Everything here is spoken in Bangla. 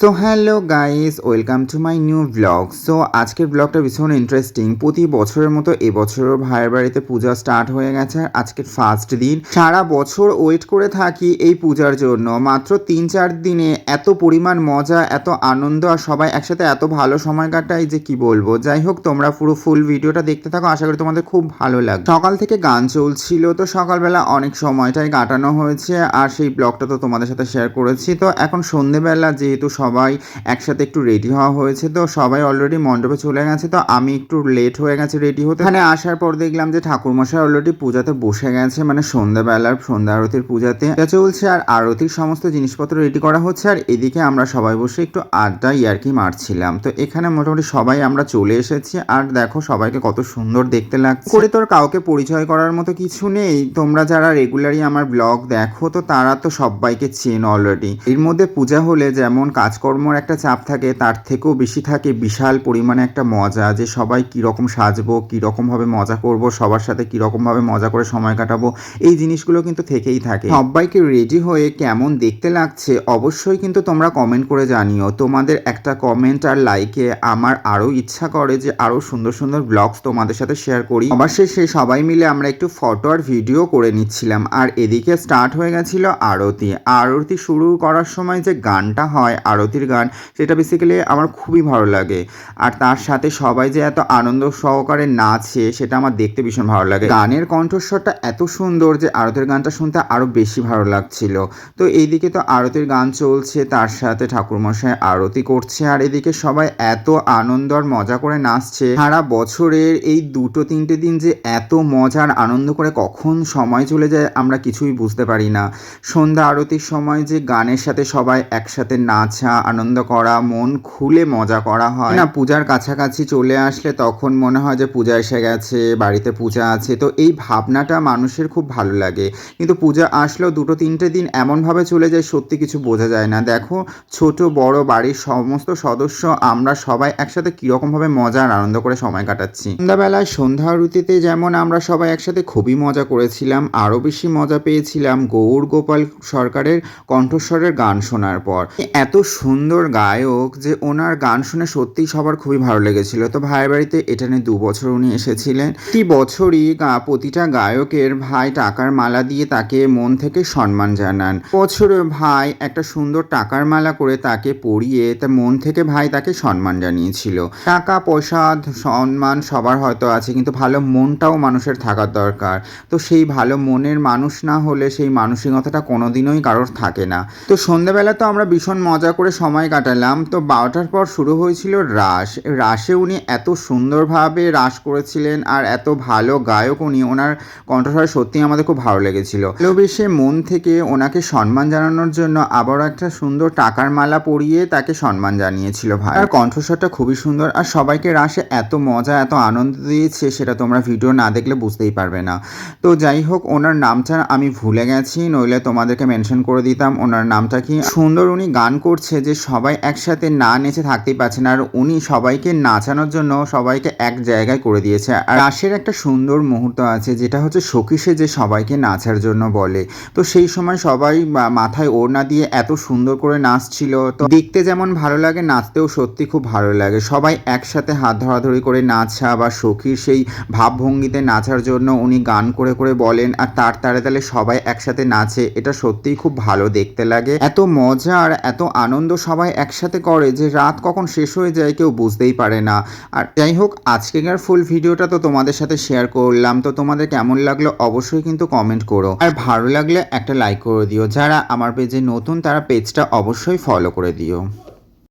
So hello guys welcome to my new blog so আজকের ব্লগটা ভীষণ ইন্টারেস্টিং প্রতি বছরের মতো এবছরও ভাইয়ের বাড়িতে পূজা স্টার্ট হয়ে গেছে। আর আজকের ফার্স্ট দিন। সারা বছর ওয়েট করে থাকি এই পূজার জন্য। মাত্র তিন চার দিনে এত পরিমাণ মজা, এত আনন্দ আর সবাই একসাথে এত ভালো সময় কাটায় যে কি বলব। যাই হোক, তোমরা পুরো ফুল ভিডিওটা দেখতে থাকো। আশা করি তোমাদের খুব ভালো লাগবে। সকাল থেকে গান চলছিল, তো সকালবেলা অনেক সময়টাই কাটানো হয়েছে। আর সেই ব্লগটা তো তোমাদের সাথে শেয়ার করেছি। তো এখন সন্ধেবেলা যেহেতু সবাই একসাথে একটু রেডি হওয়া হয়েছে তো সবাই অলরেডি মণ্ডপে চলে গেছে তো আমি একটু লেট হয়ে গেছে রেডি হতে। এখানে আসার পর দেখলাম যে ঠাকুরমশাই অলরেডি পূজাতে বসে গেছে মানে সন্ধ্যাবেলার সন্ধ্যা আরতির পূজাতে। চলছে আর আরতির সমস্ত জিনিসপত্র রেডি করা হচ্ছে আর এদিকে আমরা সবাই বসে একটু আড্ডা, ইয়ার্কি মারছিলাম। তো এখানে মোটামুটি সবাই আমরা চলে এসেছি আর দেখো সবাইকে কত সুন্দর দেখতে লাগছে। করে তোর কাউকে পরিচয় করার মতো কিছু নেই। তোমরা যারা রেগুলারই আমার ব্লগ দেখো তো তারা তো সবাইকে চেন অলরেডি এর মধ্যে পূজা হলে যেমন কাজকর্মর একটা চাপ থাকে, তার থেকেও বেশি থাকে বিশাল পরিমাণে একটা মজা যে সবাই কীরকম সাজবো, কীরকমভাবে মজা করব, সবার সাথে কীরকমভাবে মজা করে সময় কাটাবো, এই জিনিসগুলো কিন্তু থেকেই থাকে। সবাইকে রেডি হয়ে কেমন দেখতে লাগছে অবশ্যই কিন্তু তোমরা কমেন্ট করে জানিও। তোমাদের একটা কমেন্ট আর লাইকে আমার আরও ইচ্ছা করে যে আরও সুন্দর সুন্দর ব্লগস তোমাদের সাথে শেয়ার করি। অবশেষে সবাই মিলে আমরা একটু ফটো আর ভিডিও করে নিচ্ছিলাম আর এদিকে স্টার্ট হয়ে গেছিল আরতি। আরতি শুরু করার সময় যে গানটা হয় আরতির গান, সেটা বেসিক্যালি আমার খুবই ভালো লাগে। আর তার সাথে সবাই যে এত আনন্দ সহকারে নাচে, সেটা আমার দেখতে ভীষণ ভালো লাগে। গানের কণ্ঠস্বরটা এত সুন্দর যে আরতির গানটা শুনতে আরও বেশি ভালো লাগছিল। তো এইদিকে তো আরতির গান চলছে, তার সাথে ঠাকুরমশাই আরতি করছে, আর এদিকে সবাই এত আনন্দ আর মজা করে নাচছে। সারা বছরের এই দুটো তিনটে দিন যে এত মজার আনন্দ করে কখন সময় চলে যায় আমরা কিছুই বুঝতে পারি না। সন্ধ্যা আরতির সময় যে গানের সাথে সবাই একসাথে নাচা আনন্দ করা, মন খুলে মজা করা হয়। না, পূজার কাছাকাছি চলে আসলে তখন মনে হয় যে পূজা এসে গেছে, বাড়িতে পূজা আছে। তো এই ভাবনাটা মানুষের খুব ভালো লাগে। কিন্তু পূজা আসলেও দুটো তিনটে দিন এমনভাবে চলে যায়, সত্যি কিছু বোঝা যায় না। দেখো, ছোট, বড় বাড়ির সমস্ত সদস্য, আমরা সবাই একসাথে কীরকমভাবে মজা আর আনন্দ করে সময় কাটাচ্ছি। সন্ধ্যাবেলায় সন্ধ্যা আরতিতে যেমন আমরা সবাই একসাথে খুবই মজা করেছিলাম, আরও বেশি মজা পেয়েছিলাম গৌর গোপাল সরকারের কণ্ঠস্বরের গান শোনার পর। এত সুন্দর গায়ক যে ওনার গান শুনে সত্যিই সবার খুবই ভালো লেগেছিল। তো ভাইয়ের বাড়িতে এটা নিয়ে দু বছর উনি এসেছিলেন। প্রতি বছরই প্রতিটা গায়কের ভাই টাকার মালা দিয়ে তাকে মন থেকে সম্মান জানান। বছরে ভাই একটা সুন্দর টাকার মালা করে তাকে পরিয়ে তা মন থেকে ভাই তাকে সম্মান জানিয়েছিল। টাকা, পয়সা, সম্মান সবার হয়তো আছে, কিন্তু ভালো মনটাও মানুষের থাকার দরকার। তো সেই ভালো মনের মানুষ না হলে সেই মানসিকতাটা কোনোদিনই কারোর থাকে না। তো সন্ধ্যাবেলা তো আমরা ভীষণ মজা করে সময় কাটালাম। তো বারোটার পর শুরু হয়েছিল রাস রাসে উনি এত সুন্দরভাবে রাস করেছিলেন আর এত ভালো গায়ক উনি, ওনার কণ্ঠস্বর সত্যি আমাদের খুব ভালো লেগেছিল। ভালোবেসে মন থেকে ওনাকে সম্মান জানানোর জন্য আবারও একটা সুন্দর টাকার মালা পরিয়ে তাকে সম্মান জানিয়েছিল ভাই। আর কণ্ঠস্বরটা খুবই সুন্দর আর সবাইকে রাসে এত মজা, এত আনন্দ দিয়েছে সেটা তোমরা ভিডিও না দেখলে বুঝতেই পারবে না। তো যাই হোক, ওনার নামটা আমি ভুলে গেছি, নইলে তোমাদেরকে মেনশন করে দিতাম। ওনার নামটা কি? সুন্দর উনি গান করছে যে সবাই একসাথে না নেচে থাকতেই পারছেন আর উনি সবাইকে নাচানোর জন্য সবাইকে এক জায়গায় করে দিয়েছে। আর রাশের একটা সুন্দর মুহূর্ত আছে, যেটা হচ্ছে সখীসে যে সবাইকে নাচার জন্য বলে। তো সেই সময় সবাই মাথায় ওড়না দিয়ে এত সুন্দর করে নাচছিল। তো দেখতে যেমন ভালো লাগে, নাচতেও সত্যি খুব ভালো লাগে। সবাই একসাথে হাত ধরাধরি করে নাচা বা সখীর সেই ভাবভঙ্গিতে নাচার জন্য উনি গান করে করে বলেন, আর তার তালে তালে সবাই একসাথে নাচে। এটা সত্যিই খুব ভালো দেখতে লাগে। এত মজা আর এত আনন্দ সবাই একসাথে করে যে রাত কখন শেষ হয়ে যায় কেউ বুঝতেই পারে না। আর যাই হোক আজকেকার ফুল ভিডিওটা তো তোমাদের সাথে শেয়ার করলাম। তো তোমাদের কেমন লাগল অবশ্যই কিন্তু কমেন্ট করো। আর ভালো লাগলে একটা লাইক করে দিও। যারা আমার পেজে নতুন তারা পেজটা অবশ্যই ফলো করে দিও।